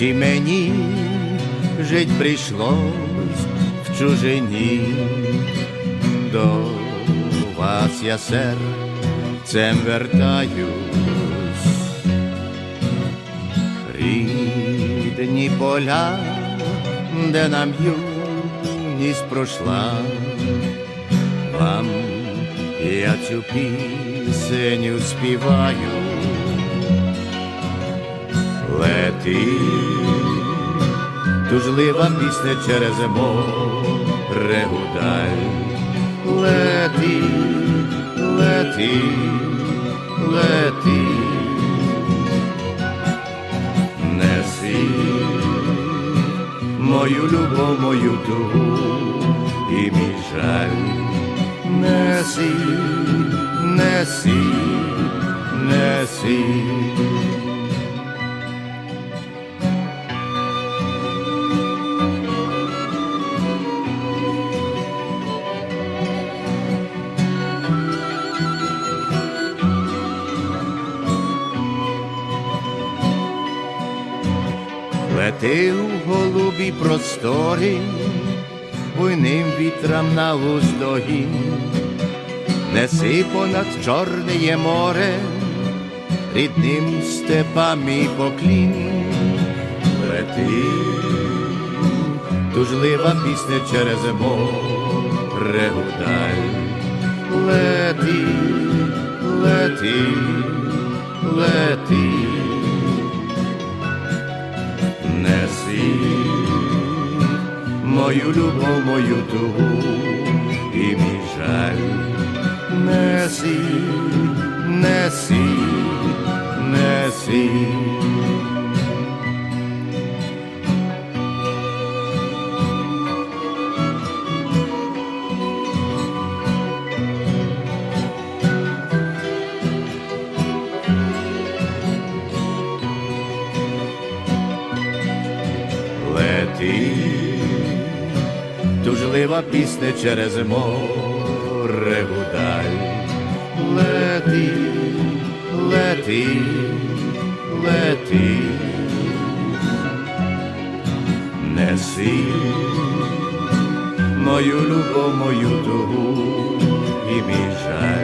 і мені жить прийшлось в чужині, до вас я серцем вертаюсь, рідні поля, де нам юність пройшла, вам я цю пісеню співаю. Лети, тужлива пісня через море гудай. Лети, лети, лети, неси мою любов, мою тугу і мій жаль. Неси, Лети у голубі просторі, буйним вітрам на уздогі, неси понад чорне море, рідним степами поклін, лети, тужлива пісня через море гудай, лети, лети, лети. Мою любов, мою тугу і мій жаль. Неси, неси, неси. Лети, тужлива пісня через море гудай. Лети, лети, лети, неси мою любов, мою тугу і жаль.